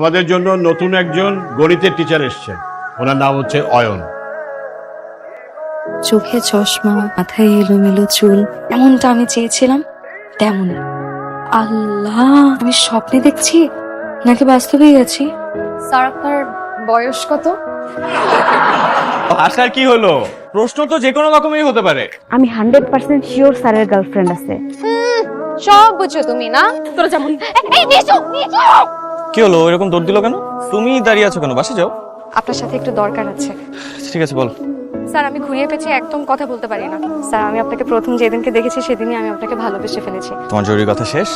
আমাদের জন্য নতুন একজন গণিতের টিচার এসছেন। ওনার নাম হচ্ছে অয়ন। চোখে চশমা মাথায় এলোমেলো চুল এমনটা আমি চেয়েছিলাম তেমন আল্লাহ আমি স্বপ্নে দেখছি নাকি বাস্তবেই আছি? স্যার আপনার বয়স কত? আসার কি হলো? প্রশ্ন তো যে কোনো রকমই হতে পারে। আমি হান্ড্রেড পার্সেন্ট শিওর স্যারের গার্লফ্রেন্ড আছে। সব বুঝছ তুমি না? তোরা যেমন এই নিচু নিচু! কি হলো? এরকম দৌড় দিল কেন? তুমি দাঁড়িয়ে আছো কেন? বাসে যাও। আপনার সাথে একটু দরকার আছে। ঠিক আছে বল। স্যার আমি ঘুরিয়ে পেঁচিয়ে একদম কথা বলতে পারি না। স্যার আমি আপনাকে প্রথম যেদিনকে দেখেছি সেদিনই আমি আপনাকে ভালোবেসে ফেলেছি। তোমার জরুরি কথা শেষ?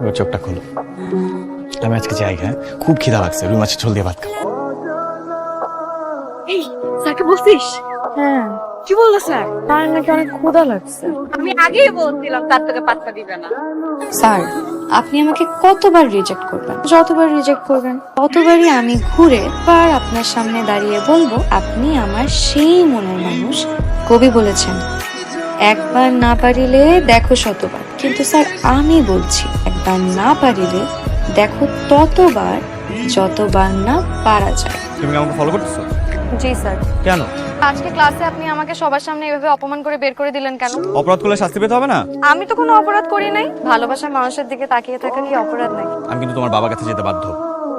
এবার চোখটা খোলো। আমি আজকে যাই হ্যাঁ? খুব খিদা লাগছে। রুই মাছের ঝোল দিয়ে ভাত খাব। স্যারকে বলছিস? হ্যাঁ। কি বলল স্যার তার নাকি অনেক ক্ষুধা লাগছে। আমি আগেই বলছিলাম তার তোকে পাত্তা দিবে না। স্যার আপনি আমাকে কতবার রিজেক্ট করবেন? যতবার রিজেক্ট করবেন ততবারই আমি ঘুরে বার আপনার সামনে দাঁড়িয়ে বলব আপনি আমার সেই মনের মানুষ কবি বলেছেন। একবার না পারিলে দেখো শতবার। কিন্তু স্যার আমি বলছি একবার না পারিলে দেখো ততবার যতবার না পারা যায়। তুমি আমাকে ফলো করতেছো? জি স্যার। কেন? আজকে ক্লাসে আপনি আমাকে সবার সামনে এভাবে অপমান করে বের করে দিলেন কেন? অপরাধ করলে শাস্তি পেতে হবে না? আমি তো কোনো অপরাধ করি নাই। ভালোবাসার মানুষের দিকে তাকিয়ে থাকা কি অপরাধ নাই? আমি কিন্তু তোমার বাবার কাছে যেতে বাধ্য।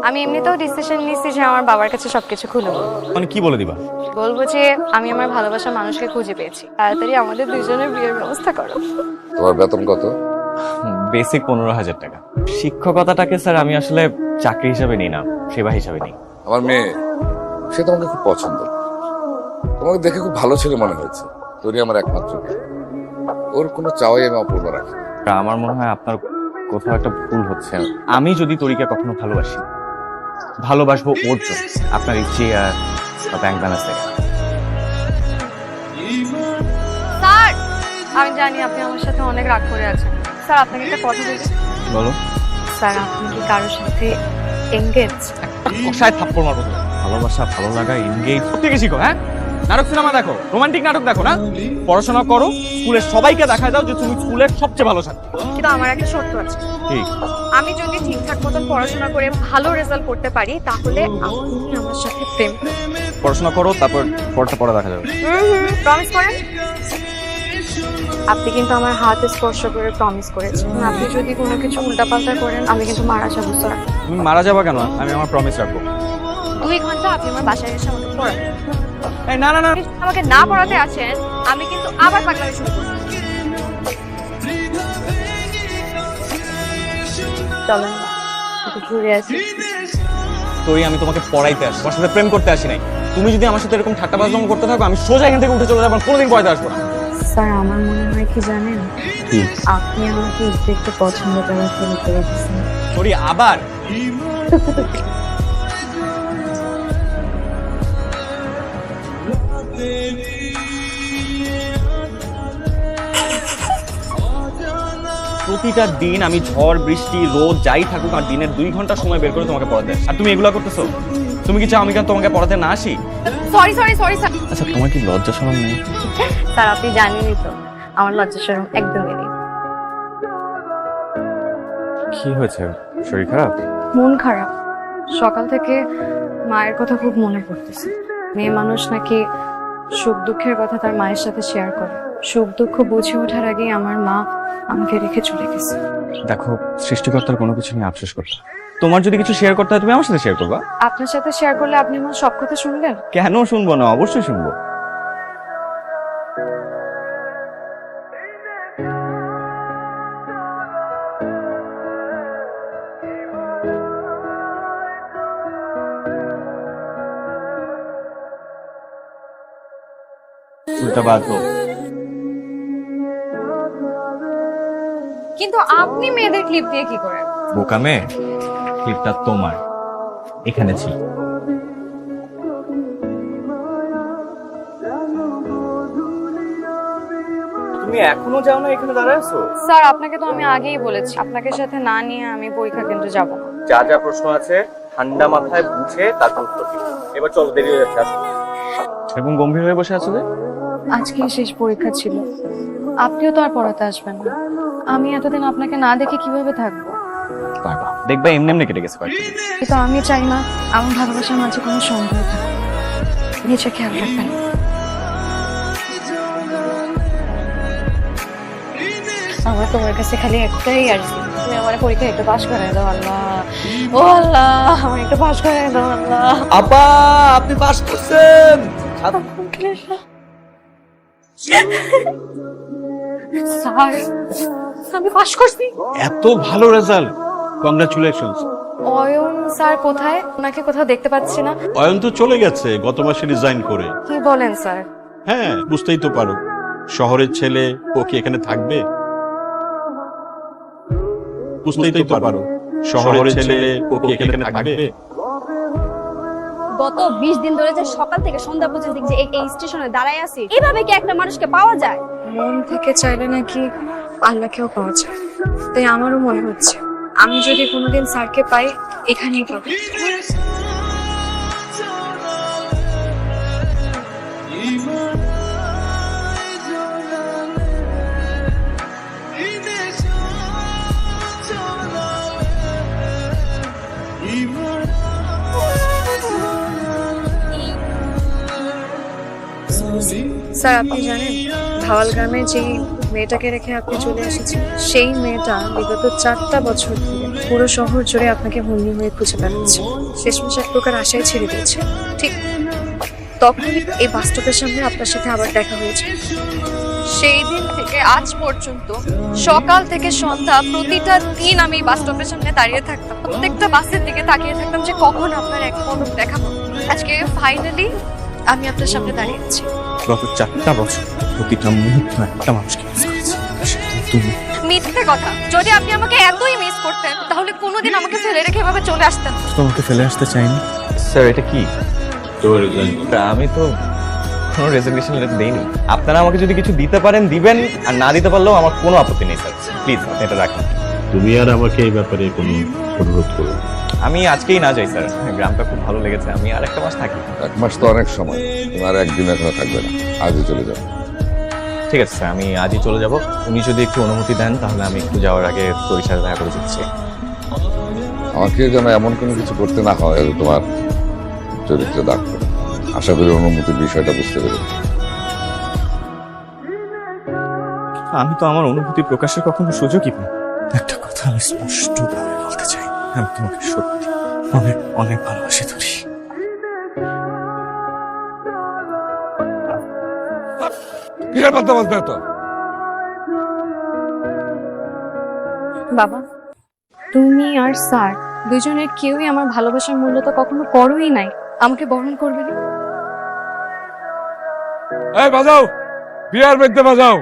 আমি এমনিতেও ডিসিশন নিচ্ছি যে আমার বাবার কাছে সবকিছু খুলে বলব। মানে কি বলে দিবা? বলব যে আমি আমার ভালোবাসার মানুষকে খুঁজে পেয়েছি। তাড়াতাড়ি আমাদের দুজনের বিয়ের ব্যবস্থা করো। তোমার বেতন কত? বেসিক পনেরো হাজার টাকা। শিক্ষকতাটাকে স্যার আমি আসলে চাকরি হিসাবে নিই না সেবা হিসাবে নিই। আমার মেয়ে। সে তোমাকে খুব পছন্দ। তোমাকে দেখে খুব ভালো ছেলে মনে হয়েছে। তোরই আমার একমাত্র ওর কোনো চাওয়াই আমি অপূর্ণ রাখি তা আমার মনে হয় আপনার কোথাও একটা ভুল হচ্ছে। আমি যদি তরিকে কখনো ভালোবাসি ভালোবাসবো ওর জন্য। আপনার এই চেয়ার বা ব্যাংক ব্যালেন্স থেকে স্যার আমি জানি আপনি আমার সাথে অনেক রাগ করে আছেন। স্যার আপনাকে একটা কথা বলি। বলো। স্যার আপনি কি কারোর সাথে এঙ্গেজ কষায় থাপ্পড় মারবো। ভালোবাসা ভালো লাগা এনগেজ থেকে শিখো হ্যাঁ? নাটক সিনেমা দেখো রোমান্টিক নাটক দেখো না? পড়াশোনা করো স্কুলের সবাইকে দেখা দাও যে তুমি স্কুলের সবচেয়ে ভালো ছাত্র। কিন্তু আমার একটা শর্ত আছে। ঠিক। আমি যদি ঠিকঠাক মতন পড়াশোনা করে ভালো রেজাল্ট করতে পারি তাহলে আপনি আমার সাথে প্রেম পড়াশোনা করো তারপর পড়তে পড়া দেখা যাবে। প্রমিস করেন? আপনি কিন্তু আমার হাত স্পর্শ করে প্রমিস করেছেন। আপনি যদি কোনো কিছু উল্টাপাল্টা করেন আমি কিন্তু মারা যাব স্যার তুমি মারা যাবা কেন? আমি আমার প্রমিস রাখব। দুই ঘণ্টা আপনি আমার বাসায় এসে আমাকে পড়াবেন এই না না না। আমাকে না পড়াতে আছেন আমি কিন্তু আবার পাগলামি শুরু করব চলেন ঘুরে আসি। তোরই আমি তোমাকে পড়াইতে আসি তোমার সাথে প্রেম করতে আসি নাই। তুমি যদি আমার সাথে এরকম ঠাট্টা বাজলাম করতে থাকো আমি সোজা এখান থেকে উঠে চলে যাব কোনোদিন পড়াইতে আসব না। স্যার আমার মনে হয় কি জানেন? আপনি আমাকে একটু পছন্দ করা শুরু করে দিচ্ছেন সরি আবার? প্রতিটা দিন আমি ঝড় বৃষ্টি রোদ যাই থাকুক আর দিনের দুই ঘণ্টা সময় বের করে তোমাকে পড়াতে। আর তুমি এগুলো করতেছো? তুমি কি চাও আমি কেন তোমাকে পড়াতে না আসি? সরি সরি সরি স্যার আচ্ছা তোমার কি লজ্জা শরম নেই? স্যার আপনি জানেনই তো আমার লজ্জা শরম একদমই নেই। কি হয়েছে? শরীর খারাপ? মন খারাপ। সকাল থেকে মায়ের কথা খুব মনে পড়তেছে। মেয়ে মানুষ নাকি সুখ দুঃখের কথা তার মায়ের সাথে শেয়ার করে। সুখ দুঃখ বুঝে ওঠার আগে আমার মা আমাকে রেখে চলে গেছে। দেখো সৃষ্টিকর্তার কোনো কিছু নিয়ে আফসোস করতে তোমার যদি কিছু শেয়ার করতে হয় তুমি আমার সাথে শেয়ার করবা। আপনার সাথে শেয়ার করলে আপনি আমার সব কথা শুনবেন? কেন শুনব না? অবশ্যই শুনব। উল্টা কিন্তু আপনি মেয়েদের ক্লিপ দিয়ে কি করেন? বোকামে ক্লিপটা তোমার। এখানে ছিল তুমি এখনও যাও না এখানে দাঁড়ায় আছো? স্যার আপনাকে তো আমি আগেই বলেছি। আপনাকে সাথে না নিয়ে আমি পরীক্ষা কেন্দ্রে যাব না। যা যা প্রশ্ন আছে ঠান্ডা মাথায় বুঝে তারপর উত্তর দিও। এবার চলো দেরি হয়ে যাচ্ছে আসো। এবং গম্ভীর হয়ে বসে আছো যে? আজকে শেষ পরীক্ষা ছিল। আপনিও তো আর পড়াতে আসবেন না। আমি এতদিন আপনাকে না দেখে কীভাবে থাকব? পারবা। দেখবে এমনি এমনি কেটে গেছে কয়েকটা দিন। কিন্তু আমি চাই না আমার ভালোবাসার মাঝে কোনো সন্দেহ থাকে। নিজে খেয়াল রাখবেন। আমার তোমার কাছে খালি একটাই আর কি। তুমি আমার পরীক্ষা একটু পাশ করাই দাও আল্লাহ। ও আল্লাহ আমার একটু পাশ করাই দাও আল্লাহ। আপা আপনি পাস করছেন। স্যার আমি পাশ করছি। এত ভালো রেজাল্ট কংগ্রাচুলেশন অয়ন স্যার কোথায়? ওনাকে কোথাও দেখতে পাচ্ছি না। অয়ন তো চলে গেছে গত মাসে রিজাইন করে। কি বলেন স্যার? হ্যাঁ বুঝতেই তো পারো। শহরের ছেলে ও কি এখানে থাকবে? বুঝতেই তো পারো। শহরের ছেলে ও কি এখানে থাকবে? গত বিশ দিন ধরে যে সকাল থেকে সন্ধ্যা পর্যন্ত যে এই- স্টেশনে দাঁড়ায় আছি, এভাবে কি একটা মানুষকে পাওয়া যায়? মন থেকে চাইলে নাকি আল্লাহকেও পাওয়া যায়। তাই আমারও মনে হচ্ছে, আমি যদি কোনোদিন স্যারকে পাই, এখানেই পাবো। স্যার আপনি জানেন ধাওয়াল গ্রামে যেই মেয়েটাকে রেখে আপনি চলে এসেছেন, সেই মেয়েটা বিগত চারটা বছর ধরে পুরো শহর জুড়ে আপনাকে বন্দি হয়ে খুঁজে বেড়াচ্ছে। শেষমেশ এক প্রকার আশায় ছেড়ে দিয়েছে। ঠিক তখনই এই বাস্তবের সামনে আপনার সাথে আবার দেখা হয়েছে। সেই দিন থেকে আজ পর্যন্ত সকাল থেকে সন্ধ্যা প্রতিটা দিন আমি বাস স্টপের সামনে দাঁড়িয়ে থাকতাম। প্রত্যেকটা বাসের দিকে তাকিয়ে থাকতাম যে কখন আপনার এক পলক দেখাবো। আজকে ফাইনালি আমি আপনার সামনে দাঁড়িয়ে আছি গত চারটা বছর প্রতিটা মুহূর্ত একটা মানুষকে মিস করেছি। তুমি। মিথ্যে কথা। যদি আপনি আমাকে এতই মিস করতেন তাহলে কোনোদিন আমাকে ফেলে রেখে এভাবে চলে আসতেন। তোমাকে ফেলে আসতে চাইনি। স্যার এটা কি? তোর আমি তো কোনো রেজিগনেশন লেটার দেইনি। আপনারা আমাকে যদি কিছু দিতে পারেন দিবেন। আর না দিতে পারলেও আমার কোনো আপত্তি নেই স্যার প্লিজ আপনি এটা রাখেন। তুমি আর আমাকে এই ব্যাপারে কোনো অনুরোধ করো না। আমি আজকেই না যাই স্যার। গ্রামটা খুব ভালো লেগেছে আমি আর একটা মাস থাকি। এক মাস তো অনেক সময়। তোমার একদিন এখানে থাকবে না। আজই চলে যাবে ঠিক আছে স্যার আমি আজই চলে যাব। উনি যদি একটু অনুমতি দেন তাহলে আমি একটু যাওয়ার আগে তোর সাথে দেখা করে দিচ্ছি। আমাকে যেন এমন কোনো কিছু করতে না হয় যে তোমার চরিত্রে দাগ পড়ে। আশা করি অনুমতির বিষয়টা বুঝতে পেরেছি। আমি তো আমার অনুভূতি প্রকাশের কখনো সুযোগই পাই একটা কথা আমি স্পষ্ট চাই আমি তোমাকে সত্যি অনেক অনেক ভালোবাসি কথা বলতে তো? বাবা তুমি আর স্যার দুজনের কেউই আমার ভালোবাসার মূল্য তো কখনো করোই নাই। আমাকে বরণ করবে না? এই বাজাও! বিয়ার বেঁধতে বাজাও!